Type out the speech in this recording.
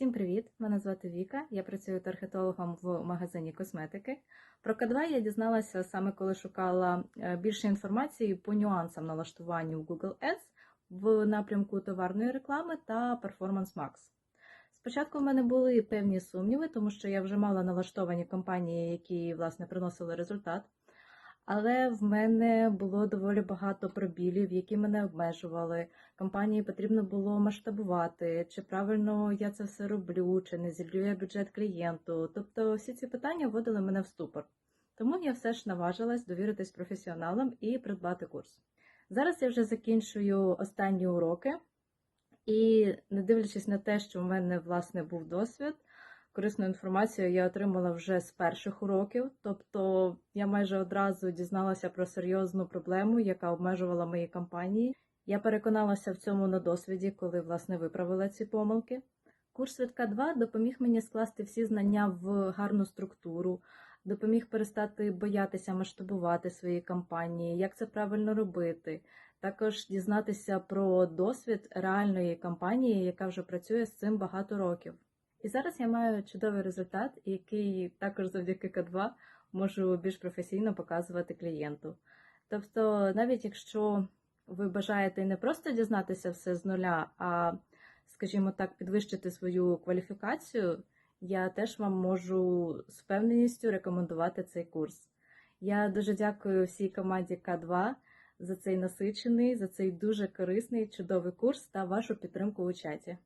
Всім привіт! Мене звати Віка. Я працюю таргетологом в магазині косметики. Про К2 я дізналася саме коли шукала е, більше інформації по нюансам налаштування в Google Ads в напрямку товарної реклами та Performance Max. Спочатку в мене були певні сумніви, тому що я вже мала налаштовані компанії, які власне приносили результат. Але в мене було доволі багато пробілів, які мене обмежували. Компанії потрібно було масштабувати, чи правильно я це все роблю, чи не зіллю я бюджет клієнту. Тобто всі ці питання вводили мене в ступор. Тому я все ж наважилась довіритись професіоналам і придбати курс. Зараз я вже закінчую останні уроки, і не дивлячись на те, що в мене власне був досвід. Корисну інформацію я отримала вже з перших уроків, тобто я майже одразу дізналася про серйозну проблему, яка обмежувала мої кампанії. Я переконалася в цьому на досвіді, коли власне виправила ці помилки. Курс від К2 допоміг мені скласти всі знання в гарну структуру, допоміг перестати боятися масштабувати свої кампанії, як це правильно робити. Також дізнатися про досвід реальної кампанії, яка вже працює з цим багато років. І зараз я маю чудовий результат, який також завдяки К2 можу більш професійно показувати клієнту. Тобто, навіть якщо ви бажаєте не просто дізнатися все з нуля, а, скажімо так, підвищити свою кваліфікацію, я теж вам можу з впевненістю рекомендувати цей курс. Я дуже дякую всій команді К2 за цей насичений, за цей дуже корисний, чудовий курс та вашу підтримку у чаті.